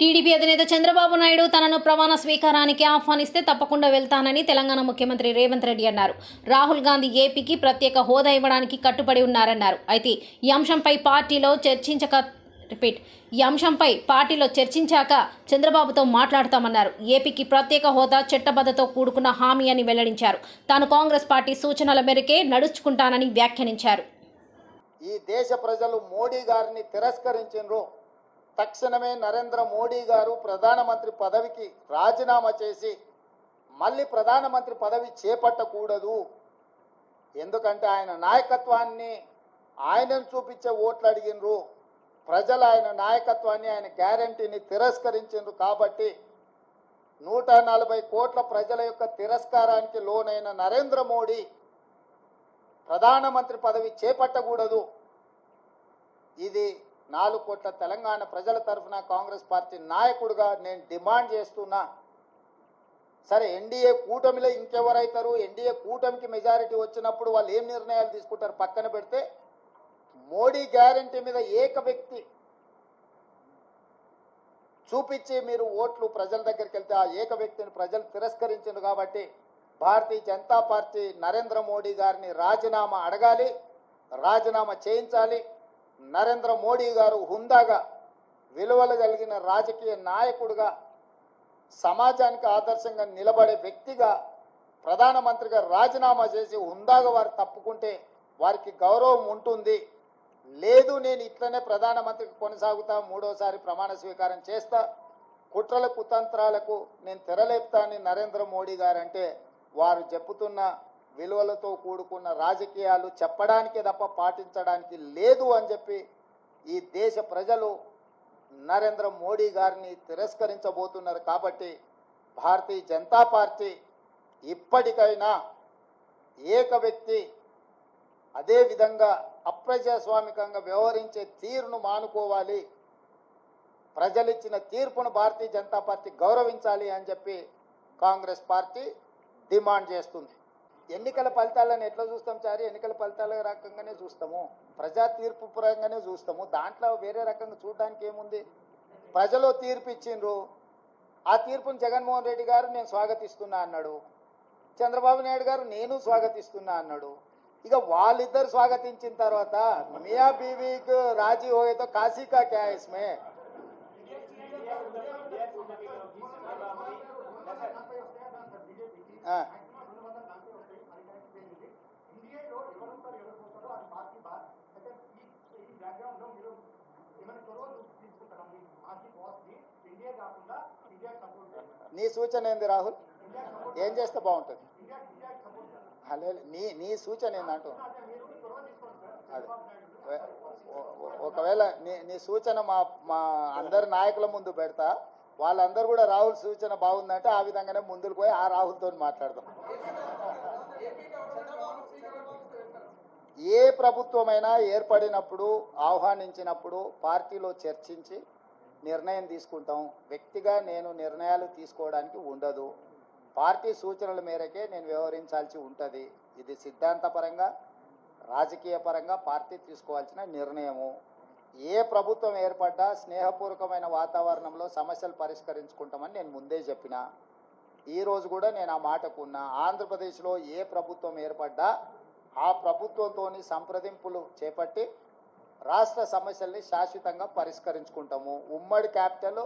TDP అధినేత చంద్రబాబు నాయుడు తనను ప్రమాణ స్వీకారానికి ఆహ్వానిస్తే తప్పకుండా వెళ్తానని తెలంగాణ ముఖ్యమంత్రి రేవంత్ రెడ్డి అన్నారు. రాహుల్ గాంధీ ఏపీకి ప్రత్యేక హోదా ఇవ్వడానికి కట్టుబడి ఉన్నారన్నారు. అయితే ఈ అంశంపై పార్టీలో చర్చించక రిపీట్ ఈ అంశంపై పార్టీలో చర్చించాక చంద్రబాబుతో మాట్లాడతామన్నారు. ఏపీకి ప్రత్యేక హోదా చట్టబద్ధతో కూడుకున్న హామీ అని వెల్లడించారు. తాను కాంగ్రెస్ పార్టీ సూచనల మేరకే నడుచుకుంటానని వ్యాఖ్యానించారు. ఈ దేశ ప్రజలు మోడీ గారిని తిరస్కరించారు తక్షణమే నరేంద్ర మోడీ గారు ప్రధానమంత్రి పదవికి రాజీనామా చేసి మళ్ళీ ప్రధానమంత్రి పదవి చేపట్టకూడదు. ఎందుకంటే ఆయన నాయకత్వాన్ని ఆయనను చూపించే ఓట్లు అడిగినరు. ప్రజలు ఆయన నాయకత్వాన్ని ఆయన గ్యారంటీని తిరస్కరించారు కాబట్టి నూట నలభై కోట్ల ప్రజల యొక్క తిరస్కారానికి లోనైన నరేంద్ర మోడీ ప్రధానమంత్రి పదవి చేపట్టకూడదు. ఇది నాలుగు కోట్ల తెలంగాణ ప్రజల తరఫున కాంగ్రెస్ పార్టీ నాయకుడిగా నేను డిమాండ్ చేస్తున్నా. సరే ఎన్డీఏ కూటమిలో ఇంకెవరైతారు? ఎన్డీఏ కూటమికి మెజారిటీ వచ్చినప్పుడు వాళ్ళు ఏం నిర్ణయాలు తీసుకుంటారు పక్కన పెడితే? మోడీ గ్యారంటీ మీద ఏక వ్యక్తి చూపించి మీరు ఓట్లు ప్రజల దగ్గరికి వెళ్తే ఆ ఏక వ్యక్తిని ప్రజలు తిరస్కరించారు కాబట్టి భారతీయ జనతా పార్టీ నరేంద్ర మోడీ గారిని రాజీనామా అడగాలి రాజీనామా చేయించాలి. నరేంద్ర మోడీ గారు హుందాగా విలువలు కలిగిన రాజకీయ నాయకుడిగా సమాజానికి ఆదర్శంగా నిలబడే వ్యక్తిగా ప్రధానమంత్రిగా రాజీనామా చేసి హుందాగా వారు తప్పుకుంటే వారికి గౌరవం ఉంటుంది. లేదు నేను ఇట్లనే ప్రధానమంత్రికి కొనసాగుతా మూడోసారి ప్రమాణ స్వీకారం చేస్తా కుట్రల కుతంత్రాలకు నేను తెరలేపుతానని నరేంద్ర మోడీ గారంటే వారు చెప్పుతున్న విలువలతో కూడుకున్న రాజకీయాలు చెప్పడానికే తప్ప పాటించడానికి లేదు అని చెప్పి ఈ దేశ ప్రజలు నరేంద్ర మోడీ గారిని తిరస్కరించబోతున్నారు కాబట్టి భారతీయ జనతా పార్టీ ఇప్పటికైనా ఏక వ్యక్తి అదేవిధంగా అప్రజాస్వామికంగా వ్యవహరించే తీరును మానుకోవాలి. ప్రజలిచ్చిన తీర్పును భారతీయ జనతా పార్టీ గౌరవించాలి అని చెప్పి కాంగ్రెస్ పార్టీ డిమాండ్ చేస్తుంది. ఎన్నికల ఫలితాలను ఎట్లా చూస్తాం చారి? ఎన్నికల ఫలితాల రకంగానే చూస్తాము. ప్రజా తీర్పు పరంగానే చూస్తాము. దాంట్లో వేరే రకంగా చూడడానికి ఏముంది? ప్రజలు తీర్పు ఇచ్చిండ్రు. ఆ తీర్పును జగన్మోహన్ రెడ్డి గారు నేను స్వాగతిస్తున్నా అన్నాడు. చంద్రబాబు నాయుడు గారు నేను స్వాగతిస్తున్నా అన్నాడు. ఇక వాళ్ళిద్దరు స్వాగతించిన తర్వాత మియా బీవీకి రాజీ హోయేతో కాశీకా క్యాయస్మే ఆ. నీ సూచన ఏంది రాహుల్? ఏం చేస్తే బాగుంటుంది? లేదు, నీ నీ సూచన ఏందంటూ అదే. ఒకవేళ నీ నీ సూచన మా మా అందరి నాయకుల ముందు పెడతా వాళ్ళందరూ కూడా రాహుల్ సూచన బాగుందంటే ఆ విధంగానే ముందుకు పోయి ఆ రాహుల్తో మాట్లాడదాం. ఏ ప్రభుత్వమైనా ఏర్పడినప్పుడు ఆహ్వానించినప్పుడు పార్టీలో చర్చించి నిర్ణయం తీసుకుంటాం. వ్యక్తిగా నేను నిర్ణయాలు తీసుకోవడానికి ఉండదు. పార్టీ సూచనల మేరకే నేను వ్యవహరించాల్సి ఉంటుంది. ఇది సిద్ధాంతపరంగా రాజకీయ పరంగా పార్టీ తీసుకోవాల్సిన నిర్ణయము. ఏ ప్రభుత్వం ఏర్పడ్డా స్నేహపూర్వకమైన వాతావరణంలో సమస్యలు పరిష్కరించుకుంటామని నేను ముందే చెప్పిన. ఈరోజు కూడా నేను ఆ మాటకున్నా ఆంధ్రప్రదేశ్లో ఏ ప్రభుత్వం ఏర్పడ్డా ఆ ప్రభుత్వంతో సంప్రదింపులు చేపట్టి రాష్ట్ర సమస్యల్ని శాశ్వతంగా పరిష్కరించుకుంటాము. ఉమ్మడి క్యాపిటల్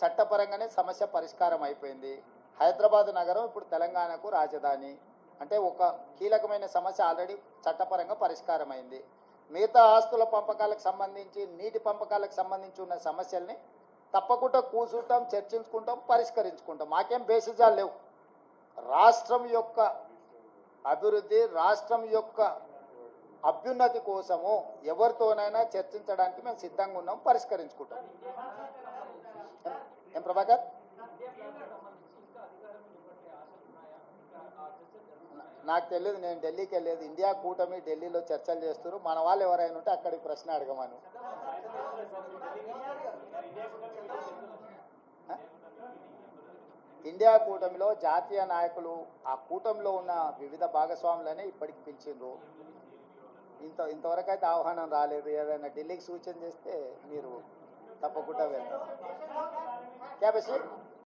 చట్టపరంగానే సమస్య పరిష్కారం అయిపోయింది. హైదరాబాద్ నగరం ఇప్పుడు తెలంగాణకు రాజధాని. అంటే ఒక కీలకమైన సమస్య ఆల్రెడీ చట్టపరంగా పరిష్కారం అయింది. మిగతా ఆస్తుల పంపకాలకు సంబంధించి నీటి పంపకాలకు సంబంధించి ఉన్న సమస్యల్ని తప్పకుండా కూర్చుంటాం చర్చించుకుంటాం పరిష్కరించుకుంటాం. మాకేం బేసిజాలు లేవు. రాష్ట్రం యొక్క అభివృద్ధి రాష్ట్రం యొక్క అభ్యున్నతి కోసము ఎవరితోనైనా చర్చించడానికి మేము సిద్ధంగా ఉన్నాం పరిష్కరించుకుంటాం. ఏం- ప్రభాకర్? నాకు తెలియదు నేను ఢిల్లీకి వెళ్ళేది. ఇండియా కూటమి ఢిల్లీలో చర్చలు చేస్తారు మన వాళ్ళు ఎవరైనా ఉంటే అక్కడికి ప్రశ్న అడగమను. ఇండియా కూటమిలో జాతీయ నాయకులు ఆ కూటమిలో ఉన్న వివిధ భాగస్వాములనే ఇప్పటికి పిలిచిండ్రు. ఇంత ఇంతవరకు అయితే ఆహ్వానం రాలేదు. ఏదైనా ఢిల్లీకి సూచన చేస్తే మీరు తప్పకుండా వెళ్తారు. క్యాబ్